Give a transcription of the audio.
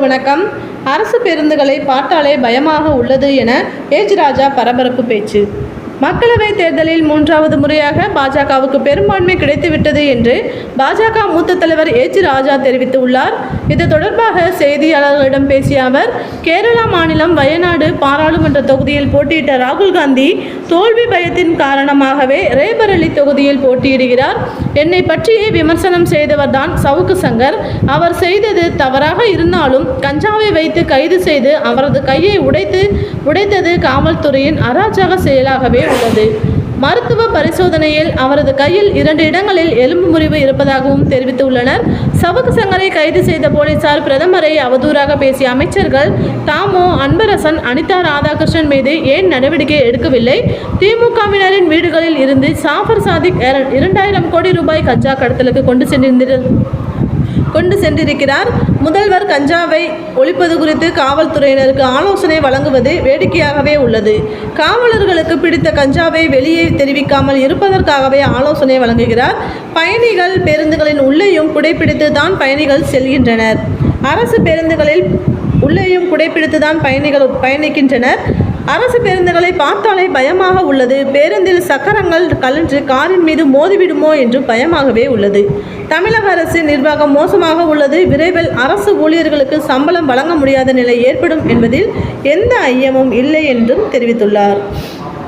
வணக்கம். அரசு பேருந்துகளை பார்த்தாலே பயமாக உள்ளது என ஏஜ் ராஜா பரபரப்பு பேச்சு. மக்களவை தேர்தலில் மூன்றாவது முறையாக பாஜகவுக்கு பெரும்பான்மை கிடைத்துவிட்டது என்று பாஜக மூத்த தலைவர் எச் ராஜா தெரிவித்துள்ளார். இது தொடர்பாக செய்தியாளர்களிடம் பேசிய அவர் கேரளா மாநிலம் வயநாடு பாராளுமன்ற தொகுதியில் போட்டியிட்ட ராகுல் காந்தி தோல்வி பயத்தின் காரணமாகவே ரேபரலி தொகுதியில் போட்டியிடுகிறார். என்னை பற்றியே விமர்சனம் செய்தவர்தான் சவுக்கு சங்கர். அவர் செய்தது தவறாக இருந்தாலும் கஞ்சாவை வைத்து கைது செய்து அவரது கையை உடைத்து உடைத்தது காவல்துறையின் அராஜக செயலாகவே உள்ளது மருத்துவ பரிசோதனையில் அவரது கையில் இரண்டு இடங்களில் எலும்பு முறிவு இருப்பதாகவும் தெரிவித்துள்ளனர். சவுக்கு சங்கரை கைது செய்த போலீசார் பிரதமரை அவதூறாக பேசிய அமைச்சர்கள் தாமோ அன்பரசன் அனிதா ராதாகிருஷ்ணன் மீது ஏன் நடவடிக்கை எடுக்கவில்லை? திமுகவினரின் வீடுகளில் இருந்து சாஃபர் சாதிக் இரண்டாயிரம் கோடி ரூபாய் கஜா கடத்தலுக்கு கொண்டு சென்றிருந்தது கொண்டு சென்றிருக்கிறார். முதல்வர் கஞ்சாவை ஒழிப்பது குறித்து காவல்துறையினருக்கு ஆலோசனை வழங்குவது வேடிக்கையாகவே உள்ளது. காவலர்களுக்கு பிடித்த கஞ்சாவை வெளியே தெரிவிக்காமல் இருப்பதற்காகவே ஆலோசனை வழங்குகிறார். பயணிகள் பேருந்துகளின் உள்ளேயும் குடைப்பிடித்து தான் பயணிகள் செல்கின்றனர். அரசு பேருந்துகளில் உள்ளேயும் குடைப்பிடித்து தான் பயணிகள் பயணிக்கின்றனர். அரசு பேருந்துகளை பார்த்தாலே பயமாக உள்ளது. பேருந்தில் சக்கரங்கள் கலன்று காரின் மீது மோதிவிடுமோ என்று பயமாகவே உள்ளது. தமிழக அரசு நிர்வாகம் மோசமாக உள்ளது. விரைவில் அரசு ஊழியர்களுக்கு சம்பளம் வழங்க முடியாத நிலை ஏற்படும் என்பதில் எந்த ஐயமும் இல்லை என்றும் தெரிவித்துள்ளார்.